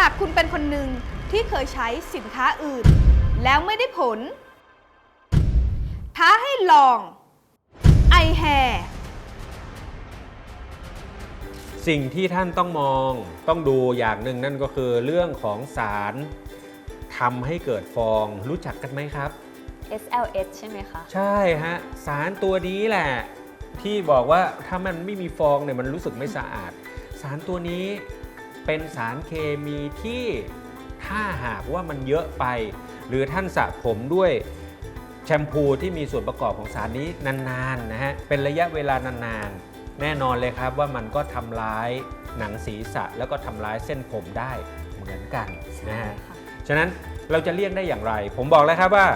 หากคุณเป็นคนหนึ่งที่เคยใช้สินค้าอื่น แล้วไม่ได้ผล ท้าให้ลองไอแฮสิ่งที่ท่านต้องมองต้องดูอย่างหนึ่งนั่นก็คือเรื่องของสารทำให้เกิดฟองรู้จักกันไหมครับ SLS ใช่ไหมคะ ใช่ฮะ สารตัวนี้แหละ ที่บอกว่าถ้ามันไม่มีฟองเนี่ยมันรู้สึกไม่สะอาด สารตัวนี้ เป็นสารเคมีที่ถ้าหากว่ามันเยอะไป หรือท่านสระผมด้วยแชมพูที่มีส่วนประกอบของสารนี้นานๆนะฮะเป็นระยะเวลานานๆ แน่นอนเลยครับว่ามันก็ทำร้ายหนังศีรษะ แล้วก็ทำร้ายเส้นผมได้เหมือนกันนะฮะค่ะฉะนั้นเราจะเลี่ยงได้อย่างไร ผมบอกแล้วครับว่า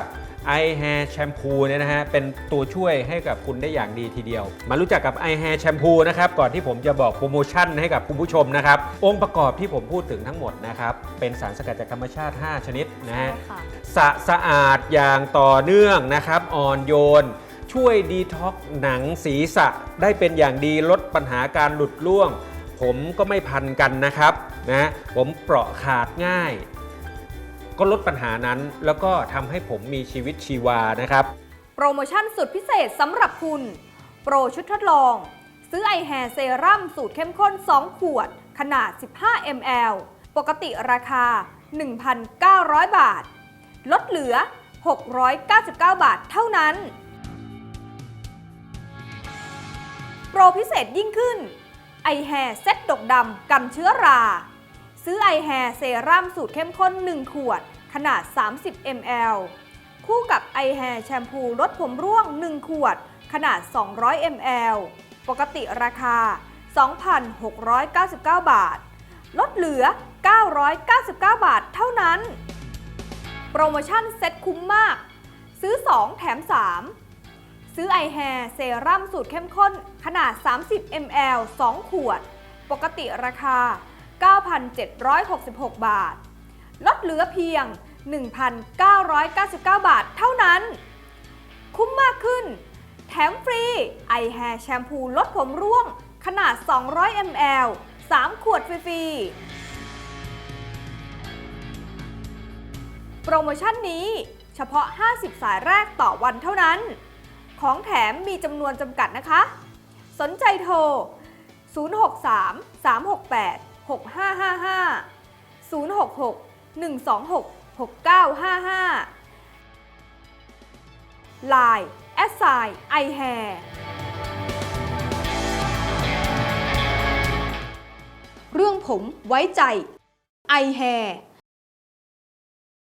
i hair shampoo เนี่ยนะฮะเป็นตัวช่วยให้กับคุณได้อย่างดีทีเดียว มารู้จักกับ i hair shampoo นะครับก่อนที่ผมจะบอกโปรโมชั่นให้กับคุณผู้ชมนะครับองค์ประกอบที่ผมพูดถึงทั้งหมดนะครับเป็นสารสกัดจากธรรมชาติ 5 ชนิดนะใช่ฮะค่ะสะสะอาดอย่างต่อเนื่องนะครับอ่อนโยนช่วยดีท็อกหนังศีรษะได้เป็นอย่างดีลดปัญหาการหลุดร่วง ผมก็ไม่พันกันนะครับนะผมเปราะขาดง่าย ก็ลดปัญหานั้น แล้วก็ทำให้ผมมีชีวิตชีวานะครับ โปรโมชั่นสุดพิเศษสำหรับคุณ โปรชุดทดลอง ซื้อไอแฮเซรั่มสูตรเข้มข้น 2 ขวด ขนาด 15 ml ปกติราคา 1,900 บาท ลดเหลือ 699 บาทเท่านั้น โปรพิเศษยิ่งขึ้น ไอแฮเซ็ตดกดำกันเชื้อรา ซื้อไอแฮร์เซรั่มสูตรเข้มข้น 1 ขวด ขนาด 30 ml คู่กับไอแฮร์แชมพูลดผมร่วง 1 ขวด ขนาด 200 ml ปกติราคา 2,699 บาท ลดเหลือ 999 บาทเท่านั้น โปรโมชั่นเซ็ตคุ้มมาก ซื้อ 2 แถม 3ซื้อไอแฮร์เซรั่มสูตรเข้มข้น ขนาด 30 ml 2 ขวด ปกติราคา 9,766 บาท ลดเหลือเพียง 1,999 บาทเท่านั้น คุ้มมากขึ้น แถมฟรีไอแฮร์แชมพูลดผมร่วงขนาด 200 ml 3 ขวดฟรีๆ โปรโมชั่นนี้เฉพาะ 50 สายแรกต่อวันเท่านั้น ของแถมมีจำนวนจำกัดนะคะ สนใจโทร 063 368 6555 066 126 6955 Line s i i hair เรื่องผมไว้ใจ i hair